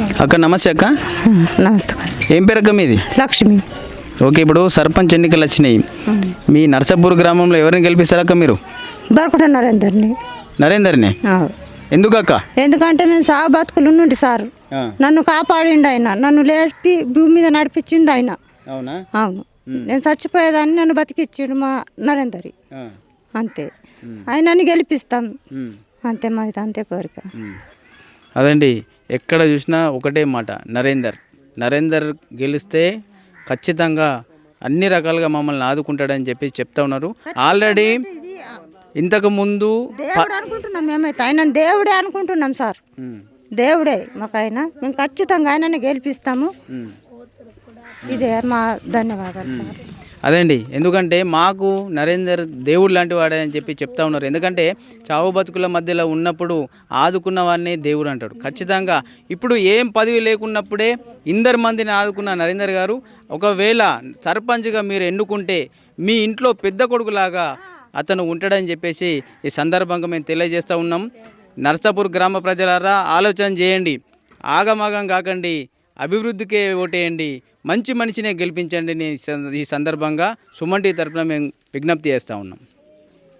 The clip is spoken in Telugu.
అక్క నమస్తే అక్క. నమస్కారం ఏం పేరు అక్క మీది? లక్ష్మి. ఓకే ఇప్పుడు సర్పంచ్ ఎన్నికలు వచ్చినాయి. మీ నర్సాపూర్ గ్రామంలో ఎవరిని గెలిపిస్తారక్క మీరు? దొరకట నరేందర్ని. నరేందర్ని? ఎందుకు అక్క? ఎందుకంటే నేను సాగు బతుకులు నుండి సార్. నన్ను కాపాడిండు ఆయన. నన్ను లేపి భూమి మీద నడిపించింది ఆయన. అవునా? అవును. నేను చచ్చిపోయేదాన్ని నన్ను బతికిచ్చిండు మా నరేందరి. అంతే. ఆయనని గెలిపిస్తాం. అంతే మాది అంతే కోరిక. అదండి. ఎక్కడ చూసినా ఒకటే మాట నరేందర్. నరేందర్ గెలిస్తే ఖచ్చితంగా అన్ని రకాలుగా మమ్మల్ని ఆదుకుంటాడని చెప్పి చెప్తా ఉన్నారు. ఆల్రెడీ ఇంతకు ముందు దేవుడు అనుకుంటున్నాం మేమైతే. ఆయన దేవుడే అనుకుంటున్నాం సార్. దేవుడే మాకు ఆయన. మేము ఖచ్చితంగా ఆయనని గెలిపిస్తాము. ఇదే మా ధన్యవాదాలు సార్. అదండి. ఎందుకంటే మాకు నరేందర్ దేవుడు లాంటి వాడే అని చెప్పి చెప్తా ఉన్నారు. ఎందుకంటే చావు బతుకుల మధ్యలో ఉన్నప్పుడు ఆదుకున్న వాడిని దేవుడు అంటాడు. ఖచ్చితంగా ఇప్పుడు ఏం పదవి లేకున్నప్పుడే ఇందరు మందిని ఆదుకున్న నరేందర్ గారు ఒకవేళ సర్పంచ్గా మీరు ఎన్నుకుంటే మీ ఇంట్లో పెద్ద కొడుకులాగా అతను ఉంటాడని చెప్పేసి ఈ సందర్భంగా మేము తెలియజేస్తూ ఉన్నాం. నర్సాపూర్ గ్రామ ప్రజలారా ఆలోచన చేయండి. ఆగమాగం కాకండి. అభివృద్ధికే ఓటేయండి మంచి మనిషినే గెలిపించండి ఈ సందర్భంగా సుమంటి తరపున మేము విజ్ఞప్తి చేస్తూ ఉన్నాం.